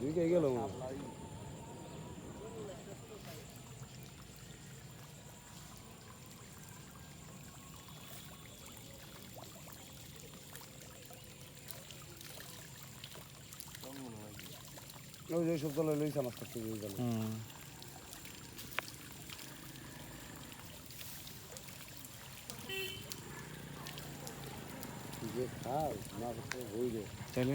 ঢুকে গেল ওই যে সব তলায় লইছে আমার কাছে দিয়ে গেল যে খাল না হই রে তাহলে?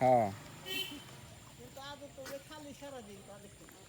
হয়। কিন্তু আজ তো খালি সারা দিন তা। দেখতে না